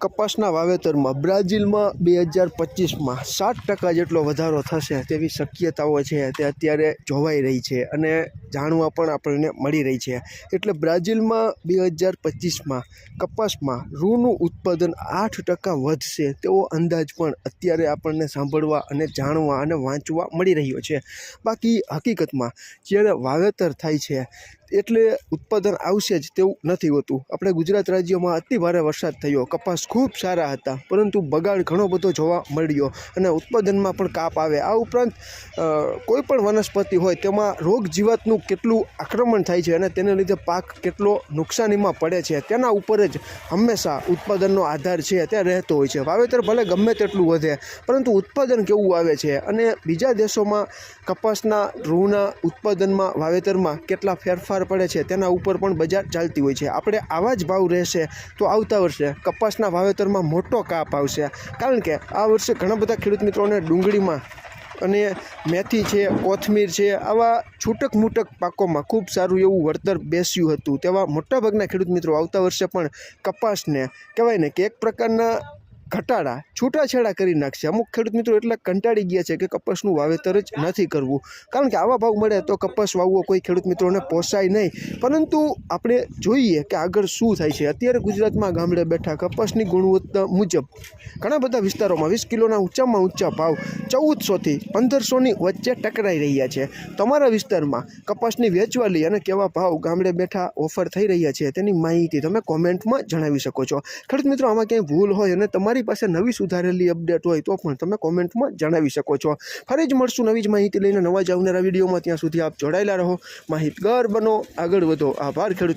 કપાસના વાવેતરમાં બ્રાઝિલમાં બે હજાર પચીસમાં સાત ટકા જેટલો વધારો થશે તેવી શક્યતાઓ છે. તે અત્યારે જોવાઈ રહી છે અને જાણવા પણ આપણને મળી રહી છે. એટલે બ્રાઝિલમાં બે હજાર પચીસમાં કપાસમાં રૂનું ઉત્પાદન આઠ ટકા વધશે તેવો અંદાજ પણ અત્યારે આપણને સાંભળવા અને જાણવા અને વાંચવા મળી રહ્યો છે. બાકી હકીકતમાં જ્યારે વાવેતર થાય છે એટલે ઉત્પાદન આવશે જ તેવું નથી હોતું. આપણે ગુજરાત રાજ્યમાં અતિ ભારે વરસાદ થયો. કપાસ ખૂબ સારા હતા, પરંતુ બગાડ ઘણો બધો જોવા મળ્યો અને ઉત્પાદનમાં પણ કાપ આવે. આ ઉપરાંત કોઈપણ કોઈ પણ વનસ્પતિ હોય તેમાં રોગ જીવાતનું કેટલું આક્રમણ થાય છે અને તેને લીધે પાક કેટલો નુકસાનીમાં પડે છે, તેના ઉપર જ હંમેશા ઉત્પાદનનો આધાર છે તે રહેતો હોય છે. વાવેતર ભલે ગમે તેટલું વધે, પરંતુ ઉત્પાદન કેવું આવે છે અને બીજા દેશોમાં કપાસના રૂના ઉત્પાદનમાં વાવેતરમાં કેટલા ફેરફાર પડે છે, તેના ઉપર પણ બજાર ચાલતી હોય છે. આપણે આવા જ ભાવ રહેશે તો આવતા વર્ષે કપાસના વાવેતરમાં મોટો કાપ આવશે. કારણ કે આ વર્ષે ઘણા બધા ખેડૂત મિત્રોને ડુંગળીમાં અને મેથી છે, કોથમીર છે, આવા છૂટક મૂટક પાકોમાં ખૂબ સારું એવું વળતર બેસ્યું હતું. તેવા મોટાભાગના ખેડૂત મિત્રો આવતા વર્ષે પણ કપાસને કહેવાય ને કે એક પ્રકારના ઘટાડા છૂટાછેડા કરી નાખશે. અમુક ખેડૂત મિત્રો એટલા કંટાળી ગયા છે કે કપાસનું વાવેતર જ નથી કરવું. કારણ કે આવા ભાવ મળે તો કપાસ વાવવો કોઈ ખેડૂત મિત્રોને પોસાય નહીં. પરંતુ આપણે જોઈએ કે આગળ શું થાય છે. અત્યારે ગુજરાતમાં ગામડે બેઠા કપાસની ગુણવત્તા મુજબ ઘણા બધા વિસ્તારોમાં વીસ કિલોના ઊંચામાં ઊંચા ભાવ ચૌદસોથી પંદરસોની વચ્ચે ટકરાઈ રહ્યા છે. તમારા વિસ્તારમાં કપાસની વેચવાલી અને કેવા ભાવ ગામડે બેઠા ઓફર થઈ રહ્યા છે તેની માહિતી તમે કોમેન્ટમાં જણાવી શકો છો. ખેડૂત મિત્રો, આમાં ક્યાંય ભૂલ હોય અને તમારી પાસે નવી સુધારેલી અપડેટ હોય તો પણ તમે કોમેન્ટમાં જણાવી શકો છો. ફરી જ મળશું નવી જ માહિતી લઈને નવા જ આવનારા વિડીયોમાં. ત્યાં સુધી આપ જોડાયેલા રહો. માહિતગાર બનો. આગળ વધો. આભાર ખેડૂત